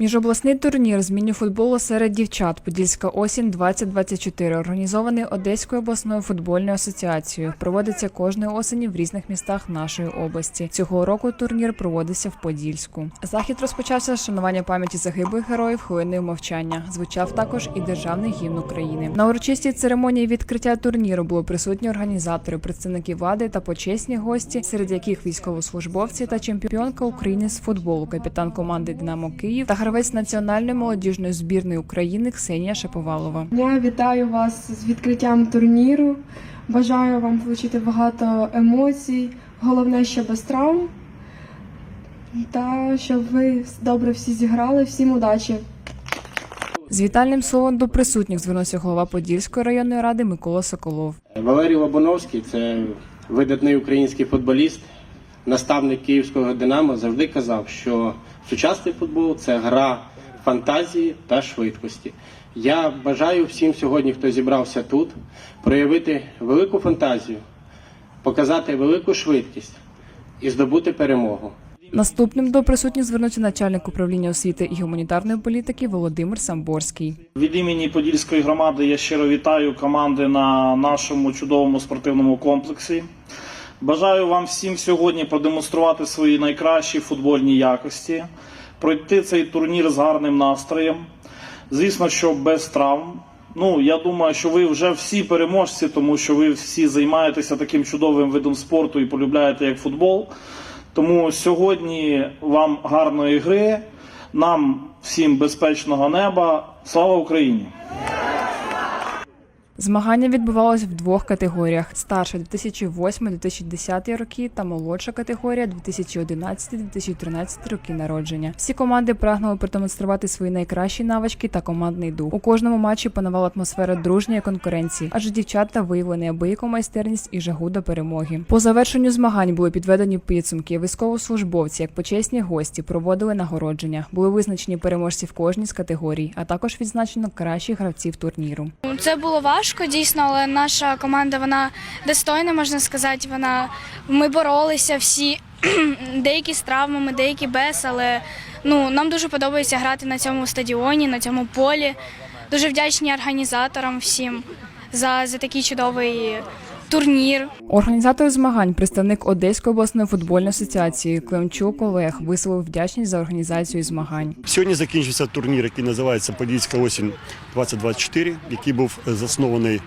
Міжобласний турнір з міні-футболу серед дівчат Подільська осінь 2024 організований Одеською обласною футбольною асоціацією. Проводиться кожної осені в різних містах нашої області. Цього року турнір проводився в Подільську. Захід розпочався з шанування пам'яті загиблих героїв хвилиною мовчання. Звучав також і державний гімн України. На урочистій церемонії відкриття турніру були присутні організатори, представники влади та почесні гості, серед яких військовослужбовці та чемпіонка України з футболу, капітан команди Динамо Київ та гравець національної молодіжної збірної України Ксенія Шаповалова. Я вітаю вас з відкриттям турніру. Бажаю вам отримати багато емоцій, головне, що без травм. Та щоб ви добре всі зіграли. Всім удачі! З вітальним словом до присутніх звернувся голова Подільської районної ради Микола Соколов. Валерій Лобановський це видатний український футболіст, наставник київського Динамо, завжди казав, що сучасний футбол це гра фантазії та швидкості. Я бажаю всім сьогодні, хто зібрався тут, проявити велику фантазію, показати велику швидкість і здобути перемогу. Наступним до присутніх звернувся начальник управління освіти і гуманітарної політики Володимир Самборський. Від імені Подільської громади я щиро вітаю команди на нашому чудовому спортивному комплексі. Бажаю вам всім сьогодні продемонструвати свої найкращі футбольні якості, пройти цей турнір з гарним настроєм. Звісно, що без травм. Ну, я думаю, що ви вже всі переможці, тому що ви всі займаєтеся таким чудовим видом спорту і полюбляєте як футбол. Тому сьогодні вам гарної гри, нам всім безпечного неба. Слава Україні! Змагання відбувалось в двох категоріях: старша 2008-2010 роки та молодша категорія 2011-2013 роки народження. Всі команди прагнули продемонструвати свої найкращі навички та командний дух. У кожному матчі панувала атмосфера дружньої конкуренції, адже дівчата виявили неабияку майстерність і жагу до перемоги. По завершенню змагань були підведені підсумки. Військовослужбовці, як почесні гості, проводили нагородження. Були визначені переможці в кожній з категорій, а також відзначено кращих гравців турніру. Це було важко дійсно, але наша команда вона достойна, можна сказати. Вона ми боролися всі, деякі з травмами, деякі без. Але ну нам дуже подобається грати на цьому стадіоні, на цьому полі. Дуже вдячні організаторам всім за, за такий чудовий турнір. Організатор змагань, представник Одеської обласної футбольної асоціації Климчук Олег висловив вдячність за організацію змагань. Сьогодні закінчився турнір, який називається Подільська осінь 2024, який був заснований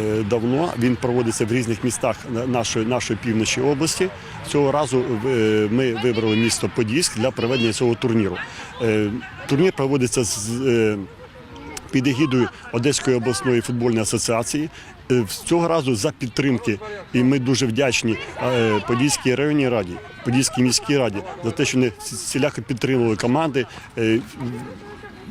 е, давно. Він проводиться в різних містах нашої, нашої півночі області. Цього разу е, ми вибрали місто Подільськ для проведення цього турніру. Е, Турнір проводиться з е, під егідою Одеської обласної футбольної асоціації. Е, Цього разу за підтримки, і ми дуже вдячні е, Подільській районній раді, Подільській міській раді за те, що вони всіляко підтримували команди. е,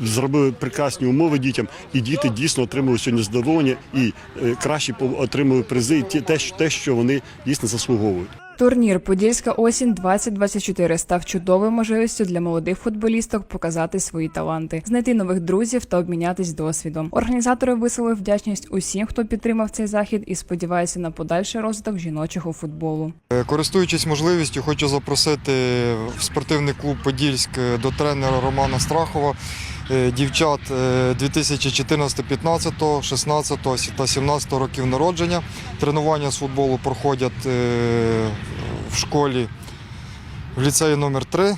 Зробили прекрасні умови дітям, і діти дійсно отримали сьогодні задоволення і краще отримали призи, те, те, що вони дійсно заслуговують. Турнір Подільська осінь 2024 став чудовою можливістю для молодих футболісток показати свої таланти, знайти нових друзів та обмінятись досвідом. Організатори висловили вдячність усім, хто підтримав цей захід, і сподіваються на подальший розвиток жіночого футболу. Е, Користуючись можливістю, хочу запросити в спортивний клуб Подільськ до тренера Романа Страхова, е, дівчат е, 2014, 15, 16 та 17 років народження. Тренування з футболу проходять е, в школі в ліцеї номер 3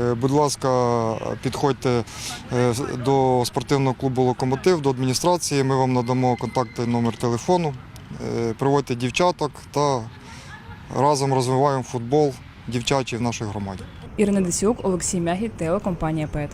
Е, Будь ласка, підходьте е, до спортивного клубу Локомотив, до адміністрації. Ми вам надамо контактний номер телефону. Е, Приводьте дівчаток та разом розвиваємо футбол дівчачий в нашій громаді. Ірина Десюк, Олексій Мягі, телекомпанія ПЕТ.